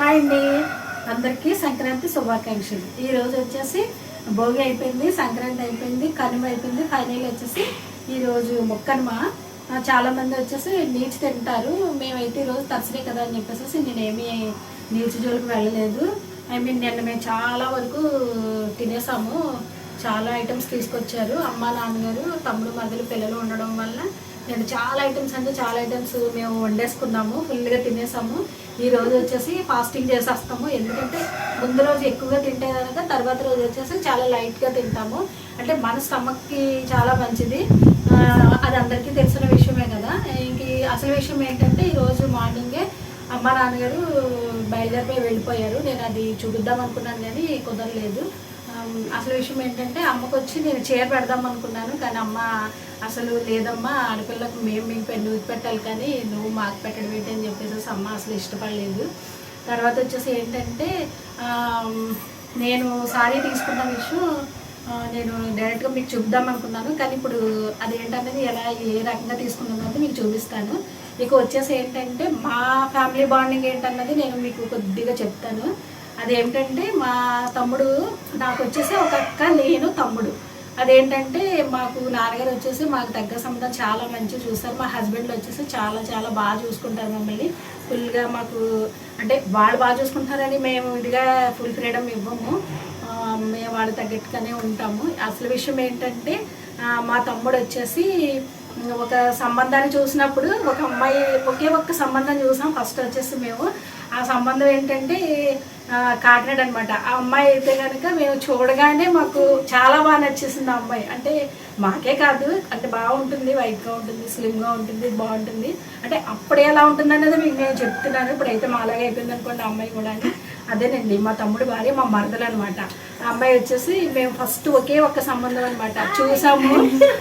Hi అండి. అందరికీ సంక్రాంతి శుభాకాంక్షలు. ఈరోజు వచ్చేసి భోగి అయిపోయింది సంక్రాంతి అయిపోయింది కనుమ అయిపోయింది ఫైనల్ వచ్చేసి ఈరోజు మొక్కనుమ. చాలామంది వచ్చేసి నీచు తింటారు. మేమైతే ఈరోజు తరచడే కదా అని చెప్పేసి నేనేమి నీచు జోలికి వెళ్ళలేదు. ఐ మీన్ నిన్న మేము చాలా వరకు తినేసాము. చాలా ఐటమ్స్ తీసుకొచ్చారు. అమ్మ నాన్నగారు తమ్ముడు మధ్యలో పిల్లలు ఉండడం వల్ల నేను చాలా ఐటమ్స్ అంటే చాలా ఐటమ్స్ మేము వండేసుకున్నాము ఫుల్గా తినేసాము. ఈ రోజు వచ్చేసి ఫాస్టింగ్ చేసేస్తాము. ఎందుకంటే ముందు రోజు ఎక్కువగా తింటే కనుక తర్వాత రోజు వచ్చేసి చాలా లైట్గా తింటాము. అంటే మన స్టమక్కి చాలా మంచిది. అది అందరికీ తెలిసిన విషయమే కదా. ఇంక అసలు విషయం ఏంటంటే ఈరోజు మార్నింగే అమ్మ నాన్నగారు బయలుదేరిపోయి వెళ్ళిపోయారు. నేను అది చూపిద్దాం అనుకున్నాను కానీ కుదరలేదు. అసలు విషయం ఏంటంటే అమ్మకు వచ్చి నేను చీర పెడదాం అనుకున్నాను కానీ అమ్మ అసలు లేదమ్మా ఆడపిల్లకు మేము మేము పె- పెట్టాలి కానీ నువ్వు మాకు పెట్టడం ఏంటి అని చెప్పేసి అమ్మ అసలు ఇష్టపడలేదు. తర్వాత వచ్చేసి ఏంటంటే నేను సారీ తీసుకున్న విషయం నేను డైరెక్ట్గా మీకు చూద్దాం అనుకున్నాను కానీ ఇప్పుడు అది ఏంటనేది ఎలా ఏ రకంగా తీసుకున్నాను అనేది మీకు చూపిస్తాను. ఇక వచ్చేసి ఏంటంటే మా ఫ్యామిలీ బాండింగ్ ఏంటన్నది నేను మీకు కొద్దిగా చెప్తాను. అదేమిటంటే మా తమ్ముడు నాకు వచ్చేసి ఒక అక్క నేను తమ్ముడు. అదేంటంటే మాకు నాన్నగారు వచ్చేసి మాకు దగ్గర సంబంధం చాలా మంచిగా చూస్తారు. మా హస్బెండ్లు వచ్చేసి చాలా చాలా బాగా చూసుకుంటారు మమ్మల్ని. ఫుల్గా మాకు అంటే వాళ్ళు బాగా చూసుకుంటారని మేము ఇదిగా ఫుల్ ఫ్రీడమ్ ఇవ్వము. మేము వాళ్ళ తగ్గట్టుగానే ఉంటాము. అసలు విషయం ఏంటంటే మా తమ్ముడు వచ్చేసి ఒక సంబంధాన్ని చూసినప్పుడు ఒక అమ్మాయి ఒకే ఒక్క సంబంధం చూసాం. ఫస్ట్ వచ్చేసి మేము ఆ సంబంధం ఏంటంటే కాకినాడ అనమాట ఆ అమ్మాయి అయితే కనుక మేము చూడగానే మాకు చాలా బాగా నచ్చేసింది ఆ అమ్మాయి. అంటే మాకే కాదు అంటే బాగుంటుంది వైట్గా ఉంటుంది స్లిమ్గా ఉంటుంది బాగుంటుంది. అంటే అప్పుడు ఎలా ఉంటుంది అనేది మీకు నేను చెప్తున్నాను. ఇప్పుడైతే మా అలాగే అయిపోయింది అనుకోండి ఆ అమ్మాయి కూడా అదేనండి మా తమ్ముడు భార్య మా మరదలు అనమాట ఆ అమ్మాయి వచ్చేసి మేము ఫస్ట్ ఒకే ఒక్క సంబంధం అనమాట చూసాము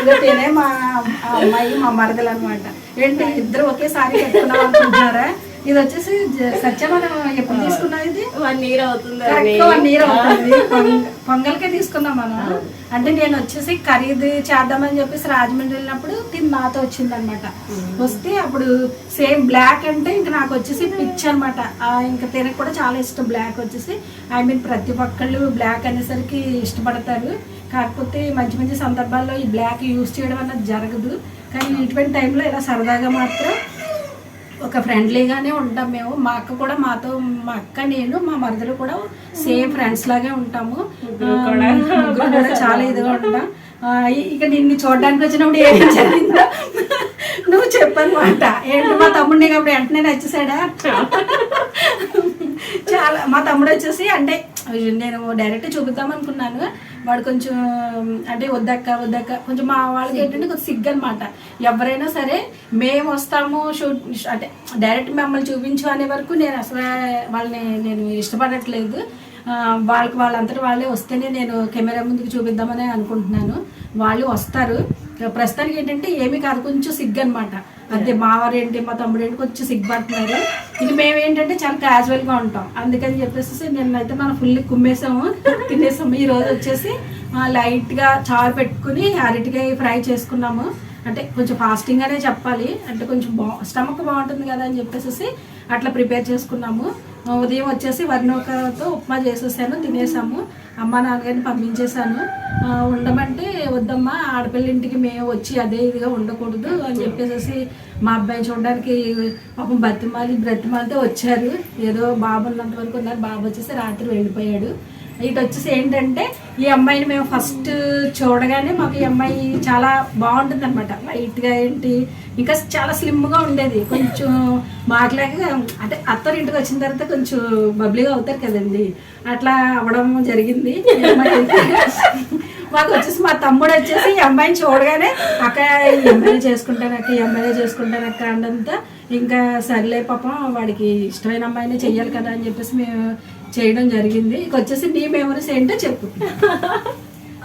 ఇంకా మా అమ్మాయి మా మరదలు అనమాట ఏంటి ఇద్దరు ఒకేసారి పెట్టుకున్నాం అనుకుంటున్నారా? ఇది వచ్చేసి జ- సత్య మనం ఎప్పుడు తీసుకున్నాం ఇది? వన్ ఇయర్ అవుతుంది వన్ ఇయర్ అవుతుంది. పొంగ- పొంగల్కే తీసుకున్నాం మనం. అంటే నేను వచ్చేసి ఖరీదు చేద్దామని చెప్పేసి రాజమండ్రి వెళ్ళినప్పుడు తిని నాతో వచ్చింది అనమాట వస్తే అప్పుడు సేమ్ బ్లాక్ అంటే ఇంకా నాకు వచ్చేసి పిచ్ అనమాట. ఇంకా తినకు కూడా చాలా ఇష్టం బ్లాక్ వచ్చేసి. ఐ మీన్ ప్రతి ఒక్కళ్ళు బ్లాక్ అనేసరికి ఇష్టపడతారు. కాకపోతే మంచి మంచి సందర్భాల్లో ఈ బ్లాక్ యూస్ చేయడం అన్నది జరగదు. కానీ ఇటువంటి టైంలో ఇలా సరదాగా మాత్రం ఒక ఫ్రెండ్లీగానే ఉంటాం మేము. మా అక్క కూడా మాతో మా అక్క నేను మా మరదలు కూడా సేమ్ ఫ్రెండ్స్ లాగే ఉంటాము. కూడా చాలా ఇదిగా ఉంటాం. ఇక నిన్ను చూడడానికి వచ్చినప్పుడు ఏం జరిగిందో నువ్వు చెప్పనమాట ఏంటి మా తమ్ముడిని అప్పుడు వెంటనే నచ్చేసాడా? చాలా మా తమ్ముడు వచ్చేసి అంటే నేను డైరెక్ట్ చూపిద్దాం అనుకున్నాను. వాడు కొంచెం అంటే వద్దక్క వద్దక్క కొంచెం మా వాళ్ళకి ఏంటంటే కొంచెం సిగ్గు అనమాట ఎవరైనా సరే మేము వస్తాము షూట్ అంటే డైరెక్ట్ మిమ్మల్ని చూపించు అనే వరకు నేను అసలు వాళ్ళని నేను ఇష్టపడట్లేదు. వాళ్ళకి వాళ్ళంతటి వాళ్ళే వస్తేనే నేను కెమెరా ముందుకు చూపిద్దామని అనుకుంటున్నాను. వాళ్ళు వస్తారు. ప్రస్తుతానికి ఏంటంటే ఏమీ కాదు కొంచెం సిగ్గు అనమాట అంతే మావారు ఏంటి మా తమ్ముడు ఏంటి కొంచెం సిగ్గుపడుతున్నారు. ఇది మేము ఏంటంటే చాలా క్యాజువల్గా ఉంటాం. అందుకని చెప్పేసి నిన్నైతే మనం ఫుల్ కుమ్మేసాము తినేసాము. ఈ రోజు వచ్చేసి లైట్గా చారు పెట్టుకుని అరటికాయ ఫ్రై చేసుకున్నాము. అంటే కొంచెం ఫాస్టింగ్ అనే చెప్పాలి. అంటే కొంచెం బా స్టమక్ బాగుంటుంది కదా అని చెప్పేసి అట్లా ప్రిపేర్ చేసుకున్నాము. ఉదయం వచ్చేసి వర్ణోకతో ఉప్మా చేసేసాను తినేసాము. అమ్మ నాన్నగారిని పంపించేశాను. ఉండమంటే వద్దమ్మా ఆడపిల్ల ఇంటికి మేము వచ్చి అదే ఇదిగా ఉండకూడదు అని చెప్పేసి మా అబ్బాయి చూడడానికి పాపం బతిమాలి బ్రతిమాలితే వచ్చారు. ఏదో బాబు ఉన్నంత వరకు ఉన్నారు. బాబు వచ్చేసి రాత్రి వెళ్ళిపోయాడు. ఇటు వచ్చేసి ఏంటంటే ఈ అమ్మాయిని మేము ఫస్ట్ చూడగానే మాకు ఈ అమ్మాయి చాలా బాగుంటుంది అనమాట లైట్గా ఏంటి ఇంకా చాలా స్లిమ్గా ఉండేది. కొంచెం మాట్లాడక అంటే అత్తరు ఇంటికి వచ్చిన తర్వాత కొంచెం బబ్లీగా అవుతారు కదండి. అట్లా అవ్వడం జరిగింది. మాకు వచ్చేసి మా తమ్ముడు వచ్చేసి ఈ అమ్మాయిని చూడగానే అక్క ఈ అమ్మాయిని చేసుకుంటాను అక్క ఈ అమ్మాయినే చేసుకుంటాను అక్క ఇంకా సర్లే పాపం వాడికి ఇష్టమైన అమ్మాయిని చెయ్యాలి కదా అని చెప్పేసి మేము చేయడం జరిగింది. ఇక వచ్చేసి నీ మెమరీస్ ఏంటో చెప్పు.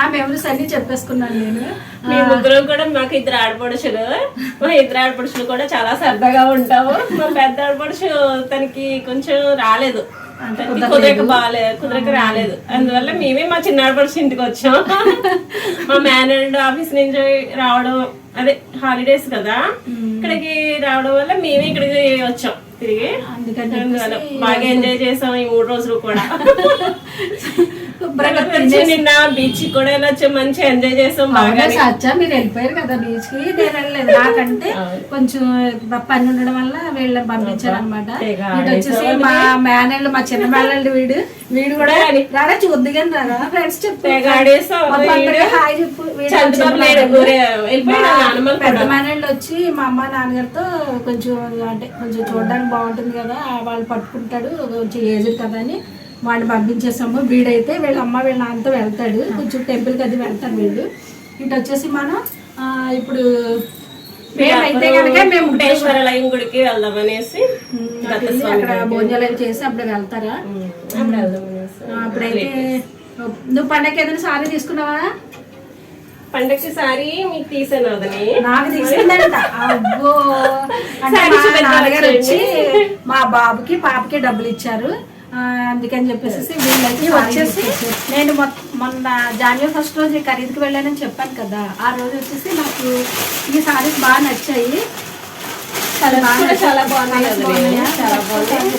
ఆ మెమరీస్ అన్ని చెప్పేసుకున్నాను నేను. మీ ముగ్గురు కూడా మాకు ఇద్దరు ఆడపడుచులు. మా ఇద్దరు ఆడపడుచులు కూడా చాలా సరదాగా ఉంటాము. మా పెద్ద ఆడపడుచు తనకి కొంచెం రాలేదు. కుదరక బాగాలే కుదరక రాలేదు. అందువల్ల మేమే మా చిన్న ఆడపడుచు ఇంటికి వచ్చాం. మా మేనేజర్ ఆఫీస్ నుంచి రావడం అదే హాలిడేస్ కదా. ఇక్కడికి రావడం వల్ల మేమే ఇక్కడికి వచ్చాం తిరిగి. అందుకని బాగా ఎంజాయ్ చేసాం ఈ మూడు రోజులు కూడా. నిన్న బీచ్ కూడా వెళ్ళొచ్చు మంచిగా ఎంజాయ్ చేసాం బాగా సచ్చా మీరు వెళ్ళిపోయారు కదా బీచ్కి? నేను వెళ్ళలేదు. నాకంటే కొంచెం పని ఉండడం వల్ల వీళ్ళని పంపించారు అనమాట వచ్చేసి మా మేనల్డ్ మా చిన్న మేనల్డ్ వీడు. వీడు కూడా రాడా చూద్దు కానీ రాదా ఫ్రెండ్స్ అందరికీ హాయ్ చెప్పు. పెద్ద. మేనల్డ్ వచ్చి మా అమ్మ నాన్నగారితో కొంచెం అంటే కొంచెం చూడడానికి బాగుంటుంది కదా వాళ్ళు పట్టుకుంటాడు కొంచెం ఏజ్డ్ కదా అని. వాడిని పంపించేసాము. వీడైతే వీళ్ళ అమ్మ వీళ్ళ నాన్నతో వెళ్తాడు. కొంచెం టెంపుల్కి అది వెళ్తారు వీళ్ళు ఇటు వచ్చేసి మనం ఇప్పుడు మేమైతే కనుక మేము లయం గుడికి వెళ్దాం అనేసి అక్కడ భోజనాలు చేసి అప్పుడు వెళ్తారా? అప్పుడైతే నువ్వు పండగకి ఏదైనా సారీ తీసుకున్నావా? పండగకి సారి మీకు తీసాను అదని. నాకు తీసుకుందంట. అబ్బో. అంటే మా నాన్నగారు వచ్చి మా బాబుకి పాపకి డబ్బులు ఇచ్చారు. అందుకని చెప్పేసి వీళ్ళకి వచ్చేసి నేను మొన్న జాన్వరి ఫస్ట్ రోజు ఖరీదుకి వెళ్ళానని చెప్పాను కదా ఆ రోజు వచ్చేసి నాకు ఈ సారీస్ బాగా నచ్చాయి. చాలా బాగున్నాయి. బాగున్నాయి.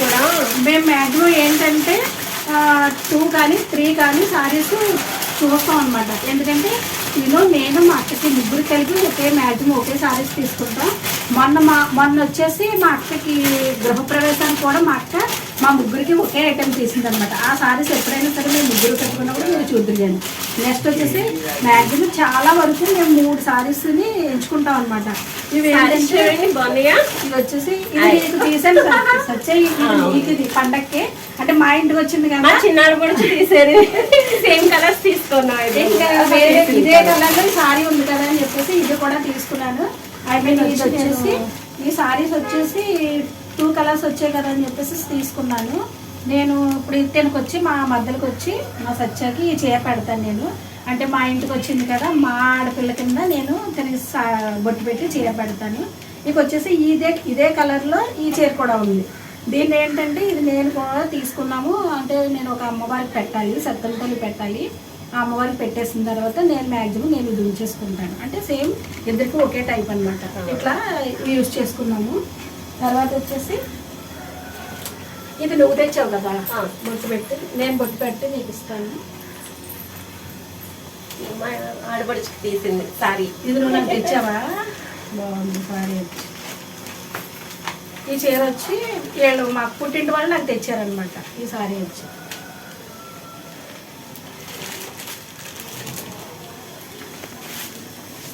కూడా మేము మ్యాక్సిమం ఏంటంటే టూ కానీ త్రీ కానీ సారీస్ చూస్తాం అనమాట ఎందుకంటే నేను నేను మా అక్కకి ముగ్గురు కలిపి ఒకే మ్యాక్సిమం ఒకే సారీస్ తీసుకుంటాం. మొన్న మా మొన్న వచ్చేసి మా అక్కకి గృహప్రవేశానికి కూడా మా అక్క మా ముగ్గురికి ఒకే ఐటెం తీసింది అనమాట ఆ సారీస్ ఎప్పుడైనా సరే మేము ముగ్గురు కట్టుకున్నప్పుడు మీరు చూద్దరు కానీ నెక్స్ట్ వచ్చేసి మ్యాక్సిమం చాలా వరకు మేము మూడు సారీస్ని ఎంచుకుంటాం అనమాట ఇవి వచ్చేసి ఇది నీకు తీసాను ఇది పండక్కి. అంటే మా ఇంటికి వచ్చింది కదా. చిన్నాడు కూడా తీసేది. ఇది. ఇంకా వేరే ఇదే కలర్లో సారీ ఉంది కదా అని చెప్పేసి ఇది కూడా తీసుకున్నాను. ఐ మీన్ ఇది వచ్చేసి ఈ సారీస్ వచ్చేసి టూ కలర్స్ వచ్చాయి కదా అని చెప్పేసి తీసుకున్నాను. నేను ఇప్పుడు ఇతనికి వచ్చి మా మధ్యలోకి వచ్చి మా సత్యాకి చీర పెడతాను నేను. అంటే మా ఇంటికి వచ్చింది కదా మా ఆడపిల్ల కింద నేను తనకి సా- బొట్టు పెట్టి చీర పెడతాను. ఇక వచ్చేసి ఇదే ఇదే కలర్లో ఈ చీర కూడా ఉంది. దీన్ని ఏంటంటే ఇది నేను కూడా తీసుకున్నాము. అంటే నేను ఒక అమ్మవారికి పెట్టాలి సత్తలపల్లి పెట్టాలి. ఆ అమ్మవారికి పెట్టేసిన తర్వాత నేను మ్యాక్సిమం నేను ఇది ఉంచేసుకుంటాను అంటే సేమ్ ఇద్దరికి ఒకే టైప్ అన్నమాట. ఇట్లా యూజ్ చేసుకున్నాము. తర్వాత వచ్చేసి ఇది నువ్వు తెచ్చావు కదా. బొట్టు పెట్టి నేను బొట్టు పెట్టి నీకు ఇస్తాను. ఆడపడుచుకి తీసింది సారీ. ఇది నువ్వు నాకు తెచ్చావా? బాగుంది సారీ వచ్చి. ఈ చీర వచ్చి వీళ్ళు మాకు పుట్టింటి వాళ్ళు నాకు తెచ్చారనమాట ఈ సారీ వచ్చి.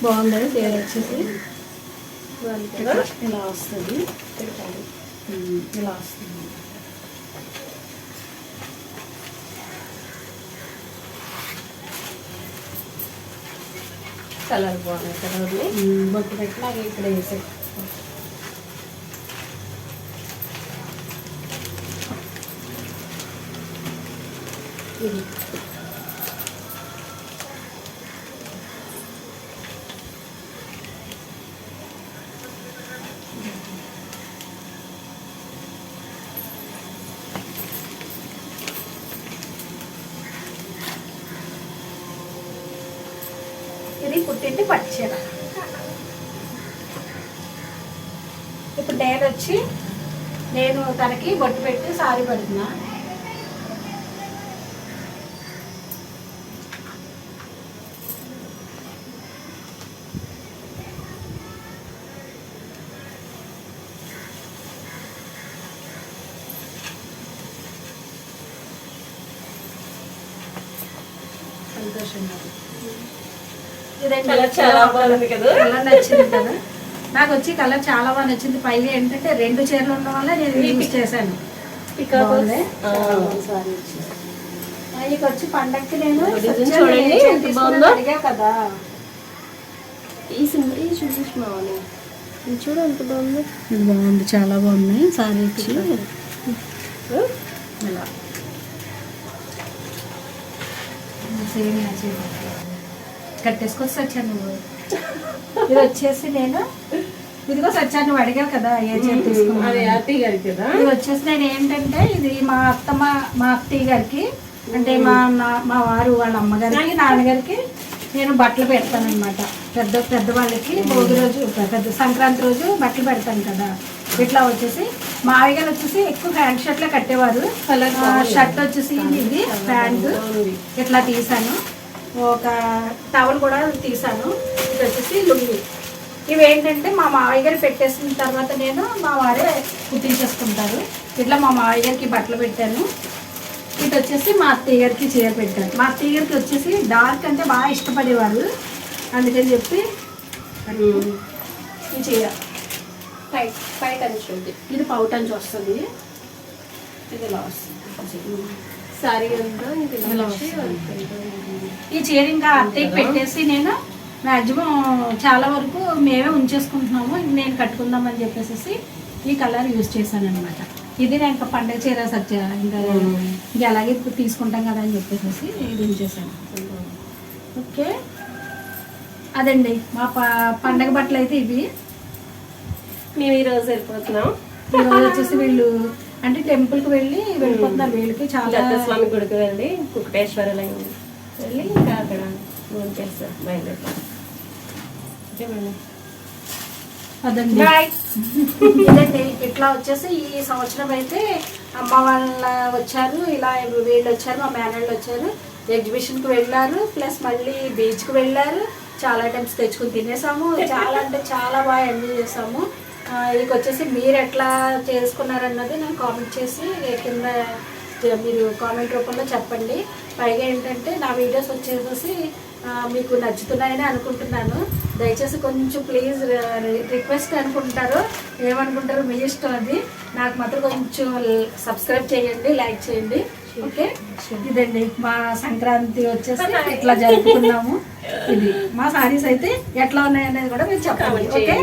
బాగుంది చీర వచ్చేసి ఇలా వస్తుంది. ఇలా వస్తుంది. కలర్ బాగున్నాయి కలర్ని ఉమ్, బొట్టు పెట్టి నాకు ఇక్కడ వేసే ఇది. ఇది పట్టుచీర ఇప్పుడు డేర్ వచ్చి నేను తనకి బొట్టు పెట్టి సారీ పడుతున్నా. సంతోషంగా ఇదండి చాలా బాగుంది కదా. కలర్ నచ్చింది కదా. నాకు వచ్చి కలర్ చాలా బాగా నచ్చింది. పైగా ఏంటంటే రెండు చీరలు ఉండడం వల్ల నేను యూజ్ చేశాను. వచ్చి. పండక్కి నేను కదా. ఈ చూడు ఎంత బాగుంది. ఇది బాగుంది. చాలా బాగున్నాయి. సారీ వచ్చి ఇలా సేమ్ కట్టేసుకొని వచ్చాను నువ్వు. ఇది వచ్చేసి నేను ఇదిగో సచ్చాను నువ్వు అడిగావు కదా ఏ చీర తీసుకున్నాను ఇది వచ్చేసి నేను ఏంటంటే ఇది మా అత్తమ్మ మా అత్తయ్య గారికి అంటే మా నా- మా వారు వాళ్ళ అమ్మగారికి నాన్నగారికి నేను బట్టలు పెడతాను అనమాట పెద్ద పెద్ద వాళ్ళకి భోగి రోజు పెద్ద సంక్రాంతి రోజు బట్టలు పెడతాను కదా. ఇట్లా వచ్చేసి మావిగా వచ్చేసి ఎక్కువ ప్యాంట్ షర్ట్లే కట్టేవారు. షర్ట్ వచ్చేసి ఇది ప్యాంట్. ఇట్లా తీసాను. ఒక టవల్ కూడా తీసాను ఇది వచ్చేసి లుంగి. ఇవి ఏంటంటే మా మావయ్య గారు పెట్టేసిన తర్వాత నేను మా వారే కుట్టించేసుకుంటారు. ఇట్లా మా మావయ్య గారికి బట్టలు పెట్టాను. ఇటు వచ్చేసి మా అత్తయ్య గారికి చీర పెట్టాను మా అత్తయ్య గారికి వచ్చేసి డార్క్ అంటే బాగా ఇష్టపడేవారు. అందుకని చెప్పి ఈ చీర. పై పై కంచుంది ఇది పౌటంచి వస్తుంది. ఇది ఇలా వస్తుంది. సారీ అంతా ఈ చీర ఇంకా అత్తయ్యకి పెట్టేసి నేను మ్యాక్సిమం చాలా వరకు మేమే ఉంచేసుకుంటున్నాము. నేను కట్టుకుందామని చెప్పేసి ఈ కలర్ యూజ్ చేశాను అనమాట ఇది నేను ఇంకా పండగ చీర సత్య ఇంకా ఇంకా అలాగే తీసుకుంటాం కదా అని చెప్పేసి ఇది ఉంచేసాను ఓకే. అదండి మా ప- పండగ బట్టలు అయితే ఇవి. మేము ఈ రోజు వెళ్ళిపోతున్నాం ఈరోజు వచ్చేసి వీళ్ళు అంటే టెంపుల్కి వెళ్ళి వెళ్ళిపోతున్నారు. వీళ్ళకి చాలా దత్తస్వామి గుడికి వెళ్ళి కుక్కటేశ్వరలయం వెళ్ళి ఇంకా అక్కడ ఫోన్ చేస్తారు బయలుదేరుతాం ఓకే మేడం అదండి. బాయ్ ఇదండి. ఇట్లా వచ్చేసి ఈ సంవత్సరం అయితే అమ్మ వాళ్ళ వచ్చారు ఇలా వీళ్ళు వచ్చారు మా మేనళ్ళు వచ్చారు ఎగ్జిబిషన్కి వెళ్ళారు ప్లస్ మళ్ళీ బీచ్కి వెళ్ళారు. చాలా టైమ్స్ తెచ్చుకుని తినేసాము. చాలా అంటే చాలా బాగా ఎంజాయ్ చేసాము. ఇక వచ్చేసి మీరు ఎట్లా చేసుకున్నారన్నది నేను కామెంట్ చేసి కింద మీరు కామెంట్ రూపంలో చెప్పండి. పైగా ఏంటంటే నా వీడియోస్ వచ్చేసేసి ఆ, మీకు నచ్చుతున్నాయని అనుకుంటున్నాను. దయచేసి కొంచెం ప్లీజ్ రిక్వెస్ట్ అనుకుంటారు ఏమనుకుంటారు మీ ఇష్టం అది. నాకు మాత్రం కొంచెం సబ్స్క్రైబ్ చేయండి లైక్ చేయండి. ఓకే? ఇదండి మా సంక్రాంతి వచ్చేసి ఇట్లా జరుపుకున్నాము. ఇది మా సారీస్ అయితే ఎట్లా ఉన్నాయనేది కూడా మీరు చెప్పండి. Comment okay?